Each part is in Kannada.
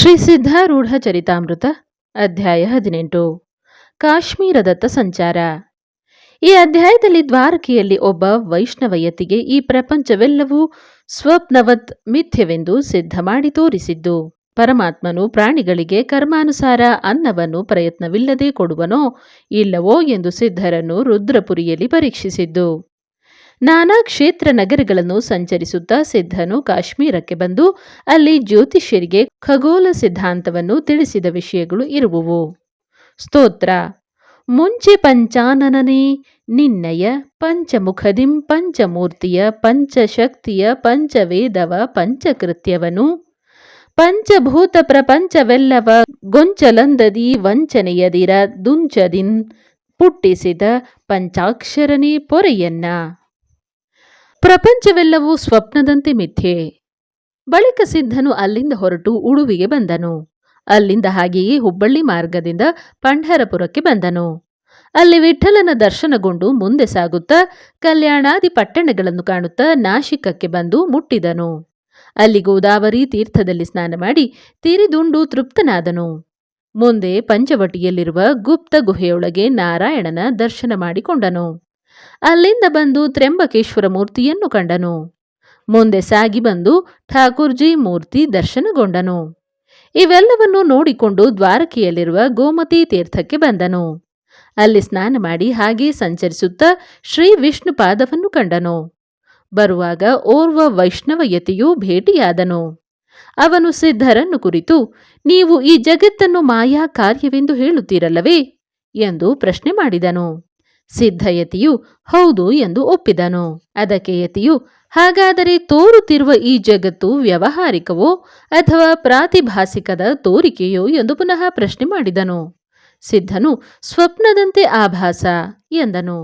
ಶ್ರೀ ಸಿದ್ಧಾರೂಢ ಚರಿತಾಮೃತ, ಅಧ್ಯಾಯ ಹದಿನೆಂಟು. ಕಾಶ್ಮೀರದತ್ತ ಸಂಚಾರ. ಈ ಅಧ್ಯಾಯದಲ್ಲಿ ದ್ವಾರಕೆಯಲ್ಲಿ ಒಬ್ಬ ವೈಷ್ಣವಯತಿಗೆ ಈ ಪ್ರಪಂಚವೆಲ್ಲವೂ ಸ್ವಪ್ನವತ್ ಮಿಥ್ಯವೆಂದು ಸಿದ್ಧ ಮಾಡಿ ತೋರಿಸಿದ್ದು. ಪರಮಾತ್ಮನು ಪ್ರಾಣಿಗಳಿಗೆ ಕರ್ಮಾನುಸಾರ ಅನ್ನವನ್ನು ಪ್ರಯತ್ನವಿಲ್ಲದೆ ಕೊಡುವನೋ ಇಲ್ಲವೋ ಎಂದು ಸಿದ್ಧರನ್ನು ರುದ್ರಪುರಿಯಲ್ಲಿ ಪರೀಕ್ಷಿಸಿದ್ದು. ನಾನಾ ಕ್ಷೇತ್ರ ನಗರಗಳನ್ನು ಸಂಚರಿಸುತ್ತಾ ಸಿದ್ಧನು ಕಾಶ್ಮೀರಕ್ಕೆ ಬಂದು ಅಲ್ಲಿ ಜ್ಯೋತಿಷ್ಯರಿಗೆ ಖಗೋಲ ಸಿದ್ಧಾಂತವನ್ನು ತಿಳಿಸಿದ ವಿಷಯಗಳು ಇರುವುವು. ಸ್ತೋತ್ರ. ಮುಂಚೆ ಪಂಚಾನನನೇ, ನಿನ್ನಯ ಪಂಚಮುಖದಿಂ ಪಂಚಮೂರ್ತಿಯ ಪಂಚಶಕ್ತಿಯ ಪಂಚವೇದವ ಪಂಚಕೃತ್ಯವನು. ಪಂಚಭೂತ ಪ್ರಪಂಚವೆಲ್ಲವ ಗೊಂಚಲಂದದಿ ವಂಚನೆಯದಿರ ದುಂಚದಿನ್ ಪುಟ್ಟಿಸಿದ ಪಂಚಾಕ್ಷರನೇ ಪೊರೆಯನ್ನ. ಪ್ರಪಂಚವೆಲ್ಲವೂ ಸ್ವಪ್ನದಂತೆ ಮಿಥ್ಯೆ. ಬಳಿಕ ಸಿದ್ಧನು ಅಲ್ಲಿಂದ ಹೊರಟು ಉಡುವಿಗೆ ಬಂದನು. ಅಲ್ಲಿಂದ ಹಾಗೆಯೇ ಹುಬ್ಬಳ್ಳಿ ಮಾರ್ಗದಿಂದ ಪಂಢರಪುರಕ್ಕೆ ಬಂದನು. ಅಲ್ಲಿ ವಿಠಲನ ದರ್ಶನಗೊಂಡು ಮುಂದೆ ಸಾಗುತ್ತಾ ಕಲ್ಯಾಣಾದಿ ಪಟ್ಟಣಗಳನ್ನು ಕಾಣುತ್ತಾ ನಾಶಿಕಕ್ಕೆ ಬಂದು ಮುಟ್ಟಿದನು. ಅಲ್ಲಿ ಗೋದಾವರಿ ತೀರ್ಥದಲ್ಲಿ ಸ್ನಾನ ಮಾಡಿ ತಿರಿದುಂಡು ತೃಪ್ತನಾದನು. ಮುಂದೆ ಪಂಚವಟಿಯಲ್ಲಿರುವ ಗುಪ್ತ ಗುಹೆಯೊಳಗೆ ನಾರಾಯಣನ ದರ್ಶನ ಮಾಡಿಕೊಂಡನು. ಅಲ್ಲಿಂದ ಬಂದು ತ್ರ್ಯಂಬಕೇಶ್ವರ ಮೂರ್ತಿಯನ್ನು ಕಂಡನು. ಮುಂದೆ ಸಾಗಿ ಬಂದು ಠಾಕೂರ್ಜಿ ಮೂರ್ತಿ ದರ್ಶನಗೊಂಡನು. ಇವೆಲ್ಲವನ್ನು ನೋಡಿಕೊಂಡು ದ್ವಾರಕೆಯಲ್ಲಿರುವ ಗೋಮತಿ ತೀರ್ಥಕ್ಕೆ ಬಂದನು. ಅಲ್ಲಿ ಸ್ನಾನ ಮಾಡಿ ಹಾಗೆ ಸಂಚರಿಸುತ್ತಾ ಶ್ರೀ ವಿಷ್ಣು ಪಾದವನ್ನು ಕಂಡನು. ಬರುವಾಗ ಓರ್ವ ವೈಷ್ಣವ ಯತಿಯೂ ಭೇಟಿಯಾದನು. ಅವನು ಸಿದ್ಧರನ್ನು ಕುರಿತು, ನೀವು ಈ ಜಗತ್ತನ್ನು ಮಾಯಾ ಕಾರ್ಯವೆಂದು ಹೇಳುತ್ತೀರಲ್ಲವೇ? ಎಂದು ಪ್ರಶ್ನೆ ಮಾಡಿದನು. ಸಿದ್ಧಯತಿಯು ಹೌದು ಎಂದು ಒಪ್ಪಿದನು. ಅದಕ್ಕೆ ಯತಿಯು, ಹಾಗಾದರೆ ತೋರುತ್ತಿರುವ ಈ ಜಗತ್ತು ವ್ಯವಹಾರಿಕವೋ ಅಥವಾ ಪ್ರಾತಿಭಾಸಿಕದ ತೋರಿಕೆಯೋ ಎಂದು ಪುನಃ ಪ್ರಶ್ನೆ ಮಾಡಿದನು. ಸಿದ್ಧನು, ಸ್ವಪ್ನದಂತೆ ಆಭಾಸ ಎಂದನು.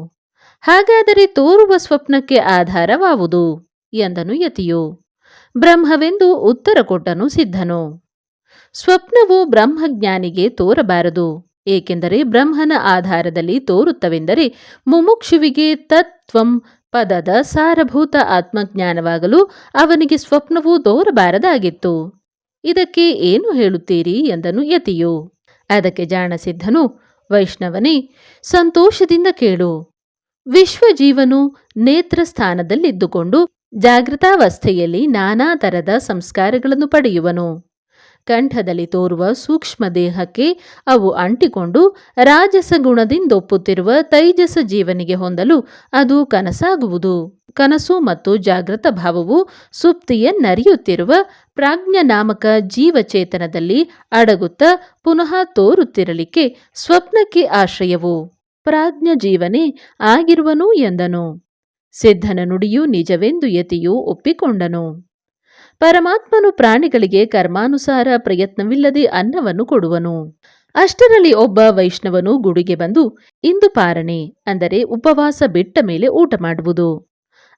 ಹಾಗಾದರೆ ತೋರುವ ಸ್ವಪ್ನಕ್ಕೆ ಆಧಾರವಾವುದು ಎಂದನು ಯತಿಯು. ಬ್ರಹ್ಮವೆಂದು ಉತ್ತರ ಕೊಟ್ಟನು ಸಿದ್ಧನು. ಸ್ವಪ್ನವು ಬ್ರಹ್ಮಜ್ಞಾನಿಗೆ ತೋರಬಾರದು. ಏಕೆಂದರೆ ಬ್ರಹ್ಮನ ಆಧಾರದಲ್ಲಿ ತೋರುತ್ತವೆಂದರೆ ಮುಮುಕ್ಷುವಿಗೆ ತತ್ವಂ ಪದದ ಸಾರಭೂತ ಆತ್ಮಜ್ಞಾನವಾಗಲು ಅವನಿಗೆ ಸ್ವಪ್ನವು ತೋರಬಾರದಾಗಿತ್ತು. ಇದಕ್ಕೆ ಏನು ಹೇಳುತ್ತೀರಿ ಎಂದನು ಯತಿಯು. ಅದಕ್ಕೆ ಜಾಣಸಿದ್ಧನು, ವೈಷ್ಣವನೇ, ಸಂತೋಷದಿಂದ ಕೇಳು. ವಿಶ್ವಜೀವನು ನೇತ್ರ ಸ್ಥಾನದಲ್ಲಿದ್ದುಕೊಂಡು ಜಾಗೃತಾವಸ್ಥೆಯಲ್ಲಿ ನಾನಾ ತರದ ಸಂಸ್ಕಾರಗಳನ್ನು ಪಡೆಯುವನು. ಕಂಠದಲ್ಲಿ ತೋರುವ ಸೂಕ್ಷ್ಮ ದೇಹಕ್ಕೆ ಅವು ಅಂಟಿಕೊಂಡು ರಾಜಸ ಗುಣದಿಂದೊಪ್ಪುತ್ತಿರುವ ತೈಜಸ ಜೀವನಿಗೆ ಹೊಂದಲು ಅದು ಕನಸಾಗುವುದು. ಕನಸು ಮತ್ತು ಜಾಗೃತ ಭಾವವು ಸುಪ್ತಿಯನ್ನರಿಯುತ್ತಿರುವ ಪ್ರಾಜ್ಞ ನಾಮಕ ಜೀವಚೇತನದಲ್ಲಿ ಅಡಗುತ್ತ ಪುನಃ ತೋರುತ್ತಿರಲಿಕ್ಕೆ ಸ್ವಪ್ನಕ್ಕೆ ಆಶ್ರಯವು. ಪ್ರಾಜ್ಞ ಜೀವನೇ ಆಗಿರುವನು ಎಂದನು. ಸಿದ್ಧನ ನುಡಿಯು ನಿಜವೆಂದು ಯತಿಯು ಒಪ್ಪಿಕೊಂಡನು. ಪರಮಾತ್ಮನು ಪ್ರಾಣಿಗಳಿಗೆ ಕರ್ಮಾನುಸಾರ ಪ್ರಯತ್ನವಿಲ್ಲದೆ ಅನ್ನವನ್ನು ಕೊಡುವನು. ಅಷ್ಟರಲ್ಲಿ ಒಬ್ಬ ವೈಷ್ಣವನು ಗುಡಿಗೆ ಬಂದು, ಇಂದು ಪಾರಣೆ, ಅಂದರೆ ಉಪವಾಸ ಬಿಟ್ಟ ಮೇಲೆ ಊಟ ಮಾಡುವುದು.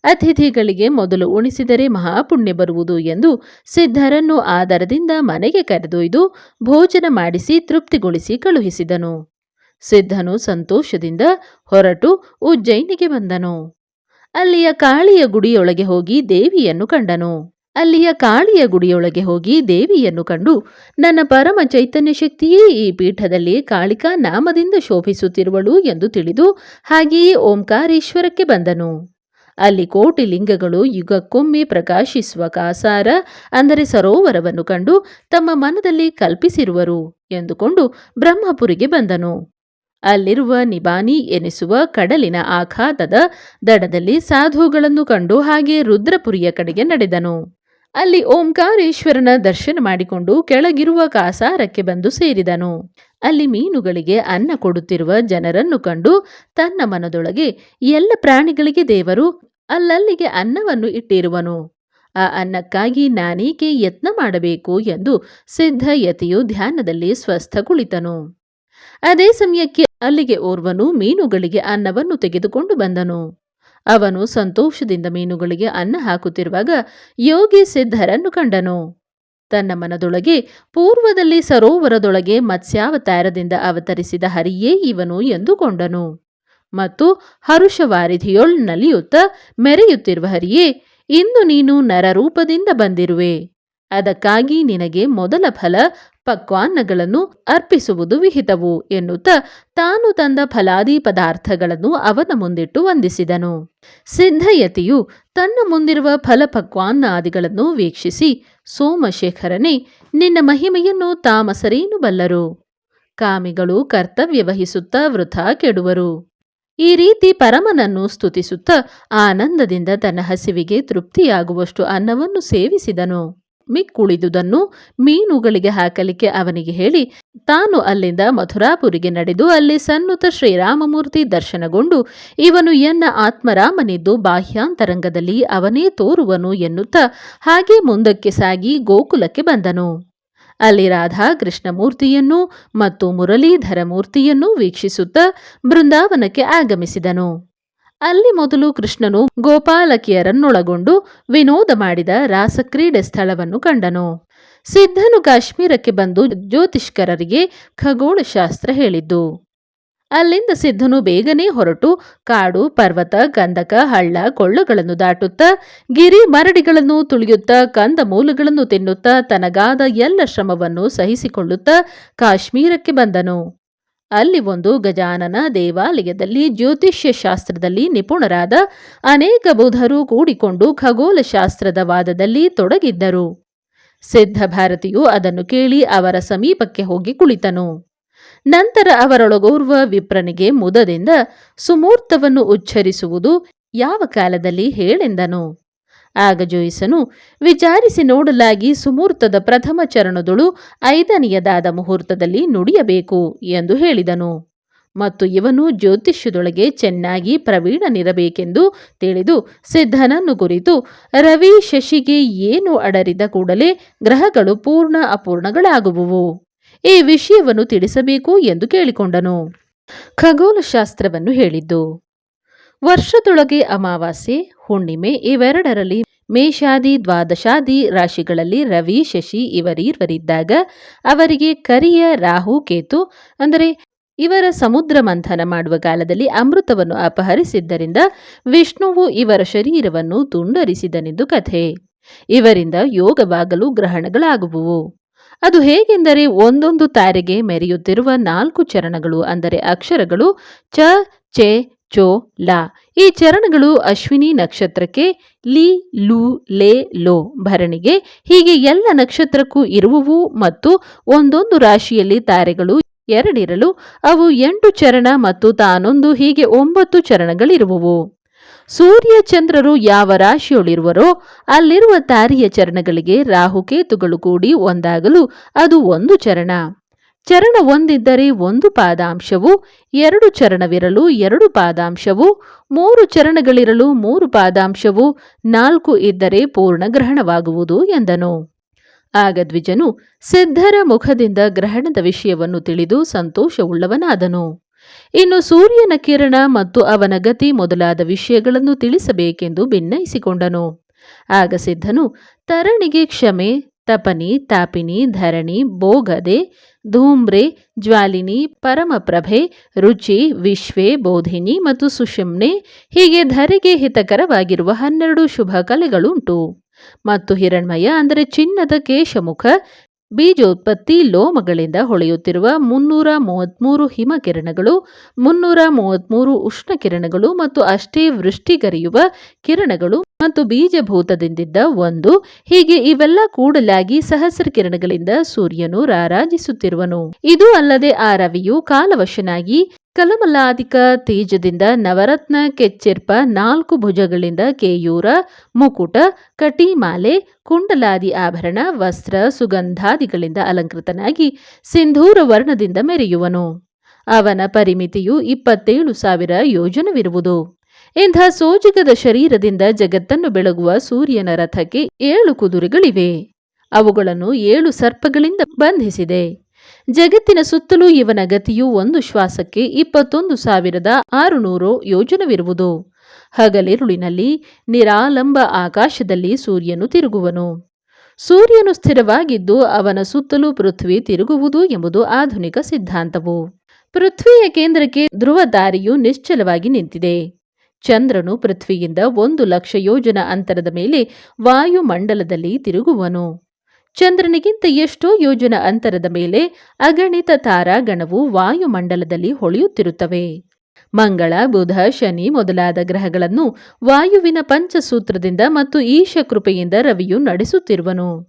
ಅತಿಥಿಗಳಿಗೆ ಮೊದಲು ಉಣಿಸಿದರೆ ಮಹಾಪುಣ್ಯ ಬರುವುದು ಎಂದು ಸಿದ್ಧರನ್ನು ಆದರದಿಂದ ಮನೆಗೆ ಕರೆದೊಯ್ದು ಭೋಜನ ಮಾಡಿಸಿ ತೃಪ್ತಿಗೊಳಿಸಿ ಕಳುಹಿಸಿದನು. ಸಿದ್ಧನು ಸಂತೋಷದಿಂದ ಹೊರಟು ಉಜ್ಜಯಿನಿಗೆ ಬಂದನು. ಅಲ್ಲಿಯ ಕಾಳಿಯ ಗುಡಿಯೊಳಗೆ ಹೋಗಿ ದೇವಿಯನ್ನು ಕಂಡನು. ಅಲ್ಲಿಯ ಕಾಳಿಯ ಗುಡಿಯೊಳಗೆ ಹೋಗಿ ದೇವಿಯನ್ನು ಕಂಡು, ನನ್ನ ಪರಮ ಚೈತನ್ಯ ಶಕ್ತಿಯೇ ಈ ಪೀಠದಲ್ಲಿ ಕಾಳಿಕಾ ನಾಮದಿಂದ ಶೋಭಿಸುತ್ತಿರುವಳು ಎಂದು ತಿಳಿದು ಹಾಗೆಯೇ ಓಂಕಾರೇಶ್ವರಕ್ಕೆ ಬಂದನು. ಅಲ್ಲಿ ಕೋಟಿ ಲಿಂಗಗಳು ಯುಗಕ್ಕೊಮ್ಮೆ ಪ್ರಕಾಶಿಸುವ ಕಾಸಾರ, ಅಂದರೆ ಸರೋವರವನ್ನು ಕಂಡು ತಮ್ಮ ಮನದಲ್ಲಿ ಕಲ್ಪಿಸಿರುವರು ಎಂದುಕೊಂಡು ಬ್ರಹ್ಮಪುರಿಗೆ ಬಂದನು. ಅಲ್ಲಿರುವ ನಿಬಾನಿ ಎನಿಸುವ ಕಡಲಿನ ಆಘಾತದ ದಡದಲ್ಲಿ ಸಾಧುಗಳನ್ನು ಕಂಡು ಹಾಗೆ ರುದ್ರಪುರಿಯ ಕಡೆಗೆ ನಡೆದನು. ಅಲ್ಲಿ ಓಂಕಾರೇಶ್ವರನ ದರ್ಶನ ಮಾಡಿಕೊಂಡು ಕೆಳಗಿರುವ ಕಾಸಾರಕ್ಕೆ ಬಂದು ಸೇರಿದನು. ಅಲ್ಲಿ ಮೀನುಗಳಿಗೆ ಅನ್ನ ಕೊಡುತ್ತಿರುವ ಜನರನ್ನು ಕಂಡು ತನ್ನ ಮನದೊಳಗೆ ಎಲ್ಲ ಪ್ರಾಣಿಗಳಿಗೆ ದೇವರು ಅಲ್ಲಲ್ಲಿಗೆ ಅನ್ನವನ್ನು ಇಟ್ಟಿರುವನು. ಆ ಅನ್ನಕ್ಕಾಗಿ ನಾನೇಕೆ ಯತ್ನ ಮಾಡಬೇಕು ಎಂದು ಸಿದ್ಧ ಯತಿಯು ಧ್ಯಾನದಲ್ಲಿ ಸ್ವಸ್ಥ ಕುಳಿತನು ಅದೇ ಸಮಯಕ್ಕೆ ಅಲ್ಲಿಗೆ ಓರ್ವನು ಮೀನುಗಳಿಗೆ ಅನ್ನವನ್ನು ತೆಗೆದುಕೊಂಡು ಬಂದನು. ಅವನು ಸಂತೋಷದಿಂದ ಮೀನುಗಳಿಗೆ ಅನ್ನ ಹಾಕುತ್ತಿರುವಾಗ ಯೋಗಿ ಸಿದ್ಧರನ್ನು ಕಂಡನು. ತನ್ನ ಮನದೊಳಗೆ ಪೂರ್ವದಲ್ಲಿ ಸರೋವರದೊಳಗೆ ಮತ್ಸ್ಯಾವತಾರದಿಂದ ಅವತರಿಸಿದ ಹರಿಯೇ ಇವನು ಎಂದುಕೊಂಡನು. ಮತ್ತು ಹರುಷವಾರಿಧಿಯೊಳ್ ನಲಿಯುತ್ತ ಮೆರೆಯುತ್ತಿರುವ ಹರಿಯೇ, ಇಂದು ನೀನು ನರರೂಪದಿಂದ ಬಂದಿರುವೆ. ಅದಕ್ಕಾಗಿ ನಿನಗೆ ಮೊದಲ ಫಲ ಪಕ್ವಾನ್ನಗಳನ್ನು ಅರ್ಪಿಸುವುದು ವಿಹಿತವು ಎನ್ನುತ್ತಾ ತಾನು ತಂದ ಫಲಾದಿ ಪದಾರ್ಥಗಳನ್ನು ಅವನ ಮುಂದಿಟ್ಟು ವಂದಿಸಿದನು. ಸಿದ್ಧಯತಿಯು ತನ್ನ ಮುಂದಿರುವ ಫಲಪಕ್ವಾನ್ನಾದಿಗಳನ್ನು ವೀಕ್ಷಿಸಿ ಸೋಮಶೇಖರನೇ, ನಿನ್ನ ಮಹಿಮೆಯನ್ನು ತಾಮಸರೇನು ಬಲ್ಲರು? ಕಾಮಿಗಳು ಕರ್ತವ್ಯ ವಹಿಸುತ್ತಾ ವೃಥಾ ಕೆಡುವರು. ಈ ರೀತಿ ಪರಮನನ್ನು ಸ್ತುತಿಸುತ್ತಾ ಆನಂದದಿಂದ ತನ್ನ ಹಸಿವಿಗೆ ತೃಪ್ತಿಯಾಗುವಷ್ಟು ಅನ್ನವನ್ನು ಸೇವಿಸಿದನು. ಮಿಕ್ಕುಳಿದುದನ್ನು ಮೀನುಗಳಿಗೆ ಹಾಕಲಿಕ್ಕೆ ಅವನಿಗೆ ಹೇಳಿ, ತಾನು ಅಲ್ಲಿಂದ ಮಥುರಾಪುರಿಗೆ ನಡೆದು ಅಲ್ಲಿ ಸನ್ನುತ ಶ್ರೀರಾಮಮೂರ್ತಿ ದರ್ಶನಗೊಂಡು, ಇವನು ಎನ್ನ ಆತ್ಮರಾಮನಿದ್ದು ಬಾಹ್ಯಾಂತರಂಗದಲ್ಲಿ ಅವನೇ ತೋರುವನು ಎನ್ನುತ್ತಾ ಹಾಗೆ ಮುಂದಕ್ಕೆ ಸಾಗಿ ಗೋಕುಲಕ್ಕೆ ಬಂದನು. ಅಲ್ಲಿ ರಾಧಾ ಕೃಷ್ಣಮೂರ್ತಿಯನ್ನು ಮತ್ತು ಮುರಳೀಧರ ಮೂರ್ತಿಯನ್ನು ವೀಕ್ಷಿಸುತ್ತಾ ಬೃಂದಾವನಕ್ಕೆ ಆಗಮಿಸಿದನು. ಅಲ್ಲಿ ಮೊದಲು ಕೃಷ್ಣನು ಗೋಪಾಲಕಿಯರನ್ನೊಳಗೊಂಡು ವಿನೋದ ಮಾಡಿದ ರಾಸಕ್ರೀಡೆ ಸ್ಥಳವನ್ನು ಕಂಡನು. ಸಿದ್ಧನು ಕಾಶ್ಮೀರಕ್ಕೆ ಬಂದು ಜ್ಯೋತಿಷ್ಕರರಿಗೆ ಖಗೋಳಶಾಸ್ತ್ರ ಹೇಳಿದ್ದು. ಅಲ್ಲಿಂದ ಸಿದ್ಧನು ಬೇಗನೆ ಹೊರಟು ಕಾಡು, ಪರ್ವತ, ಗಂಧಕ, ಹಳ್ಳ, ಕೊಳ್ಳಗಳನ್ನು ದಾಟುತ್ತಾ, ಗಿರಿ ಮರಡಿಗಳನ್ನು ತುಳಿಯುತ್ತಾ, ಕಂದ ಮೂಲಗಳನ್ನು ತಿನ್ನುತ್ತಾ, ತನಗಾದ ಎಲ್ಲ ಶ್ರಮವನ್ನು ಸಹಿಸಿಕೊಳ್ಳುತ್ತಾ ಕಾಶ್ಮೀರಕ್ಕೆ ಬಂದನು. ಅಲ್ಲಿ ಒಂದು ಗಜಾನನ ದೇವಾಲಯದಲ್ಲಿ ಜ್ಯೋತಿಷ್ಯ ಶಾಸ್ತ್ರದಲ್ಲಿ ನಿಪುಣರಾದ ಅನೇಕ ಬುಧರು ಕೂಡಿಕೊಂಡು ಖಗೋಳಶಾಸ್ತ್ರದ ವಾದದಲ್ಲಿ ತೊಡಗಿದ್ದರು. ಸಿದ್ಧ ಭಾರತಿಯು ಅದನ್ನು ಕೇಳಿ ಅವರ ಸಮೀಪಕ್ಕೆ ಹೋಗಿ ಕುಳಿತನು. ನಂತರ ಅವರೊಳಗೋರ್ವ ವಿಪ್ರನಿಗೆ ಮುದದಿಂದ ಸುಮೂರ್ತವನ್ನು ಉಚ್ಚರಿಸುವುದು ಯಾವ ಕಾಲದಲ್ಲಿ ಹೇಳೆಂದನು. ಆಗ ಜೋಯಿಸನು, ವಿಚಾರಿಸಿ ನೋಡಲಾಗಿ ಸುಮೂರ್ತದ ಪ್ರಥಮ ಚರಣದೊಳು ಐದನೆಯದಾದ ಮುಹೂರ್ತದಲ್ಲಿ ನುಡಿಯಬೇಕು ಎಂದು ಹೇಳಿದನು. ಮತ್ತು ಇವನು ಜ್ಯೋತಿಷ್ಯದೊಳಗೆ ಚೆನ್ನಾಗಿ ಪ್ರವೀಣನಿರಬೇಕೆಂದು ತಿಳಿದು ಸಿದ್ಧನನ್ನು ಕುರಿತು, ರವಿ ಶಶಿಗೆ ಏನು ಅಡರಿದ ಕೂಡಲೇ ಗ್ರಹಗಳು ಪೂರ್ಣ ಅಪೂರ್ಣಗಳಾಗುವುವು, ಈ ವಿಷಯವನ್ನು ತಿಳಿಸಬೇಕು ಎಂದು ಕೇಳಿಕೊಂಡನು. ಖಗೋಲಶಾಸ್ತ್ರವನ್ನು ಹೇಳಿದ್ದು, ವರ್ಷದೊಳಗೆ ಅಮಾವಾಸ್ಯೆ, ಹುಣ್ಣಿಮೆ ಇವೆರಡರಲ್ಲಿ ಮೇಷಾದಿ ದ್ವಾದಶಾದಿ ರಾಶಿಗಳಲ್ಲಿ ರವಿ, ಶಶಿ ಇವರೀರ್ವರಿದ್ದಾಗ ಅವರಿಗೆ ಕರಿಯ ರಾಹು, ಕೇತು, ಅಂದರೆ ಇವರ ಸಮುದ್ರ ಮಂಥನ ಮಾಡುವ ಕಾಲದಲ್ಲಿ ಅಮೃತವನ್ನು ಅಪಹರಿಸಿದ್ದರಿಂದ ವಿಷ್ಣುವು ಇವರ ಶರೀರವನ್ನು ತುಂಡರಿಸಿದನೆಂದು ಕಥೆ. ಇವರಿಂದ ಯೋಗವಾಗಲು ಗ್ರಹಣಗಳಾಗುವುವು. ಅದು ಹೇಗೆಂದರೆ ಒಂದೊಂದು ತಾರೆಗೆ ಮೆರೆಯುತ್ತಿರುವ ನಾಲ್ಕು ಚರಣಗಳು ಅಂದರೆ ಅಕ್ಷರಗಳು ಚ, ಚೆ, ಚೋ, ಲಾ ಈ ಚರಣಗಳು ಅಶ್ವಿನಿ ನಕ್ಷತ್ರಕ್ಕೆ ಲಿ, ಲು, ಲೇ, ಲೋ ಭರಣಿಗೆ ಹೀಗೆ ಎಲ್ಲ ನಕ್ಷತ್ರಕ್ಕೂ ಇರುವವು ಮತ್ತು ಒಂದೊಂದು ರಾಶಿಯಲ್ಲಿ ತಾರೆಗಳು ಎರಡಿರಲು ಅವು ಎಂಟು ಚರಣ ಮತ್ತು ತಾನೊಂದು ಹೀಗೆ ಒಂಬತ್ತು ಚರಣಗಳಿರುವವು. ಸೂರ್ಯ ಚಂದ್ರರು ಯಾವ ರಾಶಿಯೊಳಿರುವರೋ ಅಲ್ಲಿರುವ ತಾರಿಯ ಚರಣಗಳಿಗೆ ರಾಹುಕೇತುಗಳು ಕೂಡಿ ಒಂದಾಗಲು ಅದು ಒಂದು ಚರಣ. ಚರಣ ಒಂದಿದ್ದರೆ ಒಂದು ಪಾದಾಂಶವು, ಎರಡು ಚರಣವಿರಲು ಎರಡು ಪಾದಾಂಶವು, ಮೂರು ಚರಣಗಳಿರಲು ಮೂರು ಪಾದಾಂಶವು, ನಾಲ್ಕು ಇದ್ದರೆ ಪೂರ್ಣ ಗ್ರಹಣವಾಗುವುದು ಎಂದನು. ಆಗ ದ್ವಿಜನು ಸಿದ್ಧರ ಮುಖದಿಂದ ಗ್ರಹಣದ ವಿಷಯವನ್ನು ತಿಳಿದು ಸಂತೋಷವುಳ್ಳವನಾದನು. ಇನ್ನು ಸೂರ್ಯನ ಕಿರಣ ಮತ್ತು ಅವನ ಗತಿ ಮೊದಲಾದ ವಿಷಯಗಳನ್ನು ತಿಳಿಸಬೇಕೆಂದು ಭಿನ್ನಯಿಸಿಕೊಂಡನು ಆಗ ಸಿದ್ಧನು, ತರಣಿಗೆ ಕ್ಷಮೆ ತಪನಿ, ತಾಪಿನಿ, ಧರಣಿ ಬೋಗದೆ ಧೂಮ್ರೆ, ಜ್ವಾಲಿನಿ, ಪರಮಪ್ರಭೆ, ರುಚಿ, ವಿಶ್ವೆ, ಬೋಧಿನಿ ಮತ್ತು ಸುಷುಮ್ನೆ ಹೀಗೆ ಧರೆಗೆ ಹಿತಕರವಾಗಿರುವ ಹನ್ನೆರಡು ಶುಭ ಕಲೆಗಳುಂಟು ಮತ್ತು ಹಿರಣ್ಮಯ ಅಂದರೆ ಚಿನ್ನದ ಕೇಶಮುಖ ಬೀಜೋತ್ಪತ್ತಿ ಲೋಮಗಳಿಂದ ಹೊಳೆಯುತ್ತಿರುವ ಮುನ್ನೂರ ಮೂವತ್ತ್ಮೂರು ಹಿಮಕಿರಣಗಳು, ಮುನ್ನೂರ ಮೂವತ್ತ್ಮೂರು ಉಷ್ಣ ಕಿರಣಗಳು ಮತ್ತು ಅಷ್ಟೇ ವೃಷ್ಟಿಗರಿಯುವ ಕಿರಣಗಳು ಮತ್ತು ಬೀಜಭೂತದಿಂದಿದ್ದ ಒಂದು, ಹೀಗೆ ಇವೆಲ್ಲ ಕೂಡಲಾಗಿ ಸಹಸ್ರ ಕಿರಣಗಳಿಂದ ಸೂರ್ಯನು ರಾರಾಜಿಸುತ್ತಿರುವನು. ಇದು ಅಲ್ಲದೆ ಆ ರವಿಯು ಕಾಲವಶನಾಗಿ ಕಲಮಲಾದಿಕ ತೇಜದಿಂದ ನವರತ್ನ ಕೆಚ್ಚೆರ್ಪ ನಾಲ್ಕು ಭುಜಗಳಿಂದ ಕೇಯೂರ, ಮುಕುಟ, ಕಟಿಮಾಲೆ, ಕುಂಡಲಾದಿ ಆಭರಣ, ವಸ್ತ್ರ, ಸುಗಂಧಾದಿಗಳಿಂದ ಅಲಂಕೃತನಾಗಿ ಸಿಂಧೂರ ವರ್ಣದಿಂದ ಮೆರೆಯುವನು. ಅವನ ಪರಿಮಿತಿಯು ಇಪ್ಪತ್ತೇಳು ಸಾವಿರ ಯೋಜನವಿರುವುದು. ಇಂಥ ಸೋಜಿಗದ ಶರೀರದಿಂದ ಜಗತ್ತನ್ನು ಬೆಳಗುವ ಸೂರ್ಯನ ರಥಕ್ಕೆ ಏಳು ಕುದುರೆಗಳಿವೆ. ಅವುಗಳನ್ನು ಏಳು ಸರ್ಪಗಳಿಂದ ಬಂಧಿಸಿದೆ. ಜಗತ್ತಿನ ಸುತ್ತಲೂ ಇವನ ಗತಿಯು ಒಂದು ಶ್ವಾಸಕ್ಕೆ ಇಪ್ಪತ್ತೊಂದು ಸಾವಿರದ ಆರುನೂರು ಯೋಜನವಿರುವುದು. ಹಗಲಿರುಳಿನಲ್ಲಿ ನಿರಾಲಂಬ ಆಕಾಶದಲ್ಲಿ ಸೂರ್ಯನು ತಿರುಗುವನು. ಸೂರ್ಯನು ಸ್ಥಿರವಾಗಿದ್ದು ಅವನ ಸುತ್ತಲೂ ಪೃಥ್ವಿ ತಿರುಗುವುದು ಎಂಬುದು ಆಧುನಿಕ ಸಿದ್ಧಾಂತವು. ಪೃಥ್ವಿಯ ಕೇಂದ್ರಕ್ಕೆ ಧ್ರುವ ದಾರಿಯು ನಿಶ್ಚಲವಾಗಿ ನಿಂತಿದೆ. ಚಂದ್ರನು ಪೃಥ್ವಿಯಿಂದ ಒಂದು ಲಕ್ಷ ಯೋಜನ ಅಂತರದ ಮೇಲೆ ವಾಯುಮಂಡಲದಲ್ಲಿ ತಿರುಗುವನು. ಚಂದ್ರನಿಗಿಂತ ಎಷ್ಟೋ ಯೋಜನ ಅಂತರದ ಮೇಲೆ ಅಗಣಿತ ತಾರಾಗಣವು ವಾಯುಮಂಡಲದಲ್ಲಿ ಹೊಳೆಯುತ್ತಿರುತ್ತವೆ. ಮಂಗಳ, ಬುಧ, ಶನಿ ಮೊದಲಾದ ಗ್ರಹಗಳನ್ನು ವಾಯುವಿನ ಪಂಚಸೂತ್ರದಿಂದ ಮತ್ತು ಈಶ ಕೃಪೆಯಿಂದ ರವಿಯು ನಡೆಸುತ್ತಿರುವನು.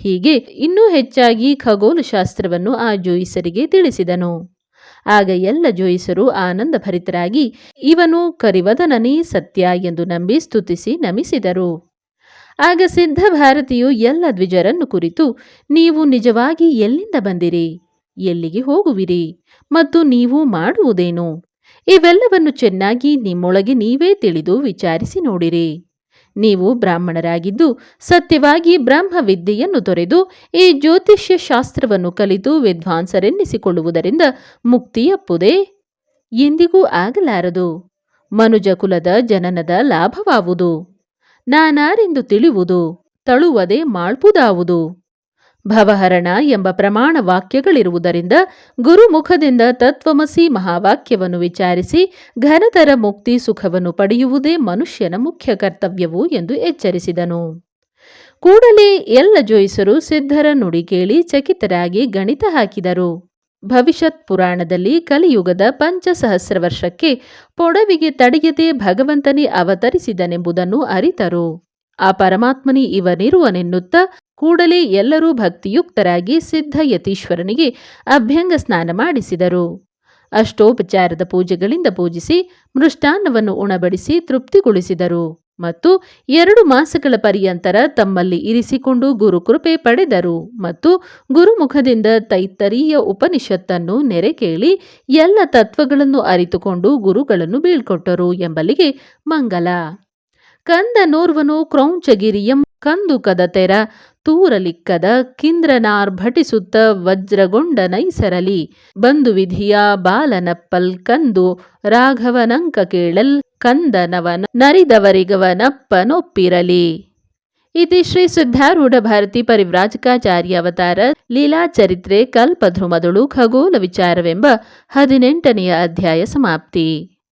ಹೀಗೆ ಇನ್ನೂ ಹೆಚ್ಚಾಗಿ ಖಗೋಲಶಾಸ್ತ್ರವನ್ನು ಆ ಜೋಯಿಸರಿಗೆ ತಿಳಿಸಿದನು. ಆಗ ಎಲ್ಲ ಜೋಯಿಸರು ಆನಂದಭರಿತರಾಗಿ, ಇವನು ಕರಿವದನನೇ ಸತ್ಯ ಎಂದು ನಂಬಿ ಸ್ತುತಿಸಿ ನಮಿಸಿದರು. ಆಗ ಸಿದ್ಧ ಭಾರತಿಯು ಎಲ್ಲ ದ್ವಿಜರನ್ನು ಕುರಿತು, ನೀವು ನಿಜವಾಗಿ ಎಲ್ಲಿಂದ ಬಂದಿರಿ? ಎಲ್ಲಿಗೆ ಹೋಗುವಿರಿ? ಮತ್ತು ನೀವು ಮಾಡುವುದೇನು? ಇವೆಲ್ಲವನ್ನು ಚೆನ್ನಾಗಿ ನಿಮ್ಮೊಳಗೆ ನೀವೇ ತಿಳಿದು ವಿಚಾರಿಸಿ ನೋಡಿರಿ. ನೀವು ಬ್ರಾಹ್ಮಣರಾಗಿದ್ದು, ಸತ್ಯವಾಗಿ ಬ್ರಹ್ಮವಿದ್ಯೆಯನ್ನು ತೊರೆದು, ಈ ಜ್ಯೋತಿಷ್ಯ ಶಾಸ್ತ್ರವನ್ನು ಕಲಿತು ವಿದ್ವಾಂಸರೆನ್ನಿಸಿಕೊಳ್ಳುವುದರಿಂದ ಮುಕ್ತಿಯಪ್ಪುದೇ ಎಂದಿಗೂ ಆಗಲಾರದು. ಮನುಜಕುಲದ ಜನನದ ಲಾಭವಾವುದು. ನಾನಾರೆಂದು ತಿಳಿವುದು, ತಳುವದೆ ಮಾಳ್ಪುದಾವುದು. ಭವಹರಣ ಎಂಬ ಪ್ರಮಾಣ ವಾಕ್ಯಗಳಿರುವುದರಿಂದ ಗುರುಮುಖದಿಂದ ತತ್ವಮಸಿ ಮಹಾವಾಕ್ಯವನ್ನು ವಿಚಾರಿಸಿ ಘನತರ ಮುಕ್ತಿ ಸುಖವನ್ನು ಪಡೆಯುವುದೇ ಮನುಷ್ಯನ ಮುಖ್ಯ ಕರ್ತವ್ಯವು ಎಂದು ಎಚ್ಚರಿಸಿದನು. ಕೂಡಲೇ ಎಲ್ಲ ಜೋಯಿಸರು ಸಿದ್ಧರ ನುಡಿ ಕೇಳಿ ಚಕಿತರಾಗಿ ಗಣಿತ ಹಾಕಿದರು. ಭವಿಷ್ಯತ್ ಪುರಾಣದಲ್ಲಿ ಕಲಿಯುಗದ ಪಂಚಸಹಸ್ರ ವರ್ಷಕ್ಕೆ ಪೊಡವಿಗೆ ತಡೆಯದೆ ಭಗವಂತನೇ ಅವತರಿಸಿದನೆಂಬುದನ್ನು ಅರಿತರು. ಆ ಪರಮಾತ್ಮನಿ ಇವನಿರುವನೆನ್ನುತ್ತ ಕೂಡಲೇ ಎಲ್ಲರೂ ಭಕ್ತಿಯುಕ್ತರಾಗಿ ಸಿದ್ಧ ಯತೀಶ್ವರನಿಗೆ ಅಭ್ಯಂಗ ಸ್ನಾನ ಮಾಡಿಸಿದರು. ಅಷ್ಟೋಪಚಾರದ ಪೂಜೆಗಳಿಂದ ಪೂಜಿಸಿ ಮೃಷ್ಟಾನ್ನವನ್ನು ಉಣಬಡಿಸಿ ತೃಪ್ತಿಗೊಳಿಸಿದರು. ಮತ್ತು ಎರಡು ಮಾಸಗಳ ಪರ್ಯಂತರ ತಮ್ಮಲ್ಲಿ ಇರಿಸಿಕೊಂಡು ಗುರುಕೃಪೆ ಪಡೆದರು. ಮತ್ತು ಗುರುಮುಖದಿಂದ ತೈತ್ತರಿಯ ಉಪನಿಷತ್ತನ್ನು ನೆರೆ ಕೇಳಿ ಎಲ್ಲ ತತ್ವಗಳನ್ನು ಅರಿತುಕೊಂಡು ಗುರುಗಳನ್ನು ಬೀಳ್ಕೊಟ್ಟರು ಎಂಬಲ್ಲಿಗೆ ಮಂಗಲ. ಕಂದನೋರ್ವನು ಕ್ರೌಂಚಗಿರಿಯಂ ಕಂದುಕದ ತೆರ, ತೂರಲಿಕ್ಕದ ಕಿಂದ್ರನಾರ್ಭಟಿಸುತ್ತ ವಜ್ರಗೊಂಡ ನೈಸರಲಿ ಬಂದು ವಿಧಿಯ ಬಾಲನಪ್ಪಲ್ ಕಂದು ರಾಘವನಂಕ ಕೇಳಲ್ ಕಂದನವನ ನರಿದವರಿಗವನಪ್ಪನೊಪ್ಪಿರಲಿ. ಇತಿ ಶ್ರೀ ಸಿದ್ಧಾರೂಢ ಭಾರತಿ ಪರಿವ್ರಾಜಕಾಚಾರ್ಯ ಅವತಾರ ಲೀಲಾಚರಿತ್ರೆ ಕಲ್ಪಧ್ರುಮದಳು ಖಗೋಲ ವಿಚಾರವೆಂಬ ಹದಿನೆಂಟನೆಯ ಅಧ್ಯಾಯ ಸಮಾಪ್ತಿ.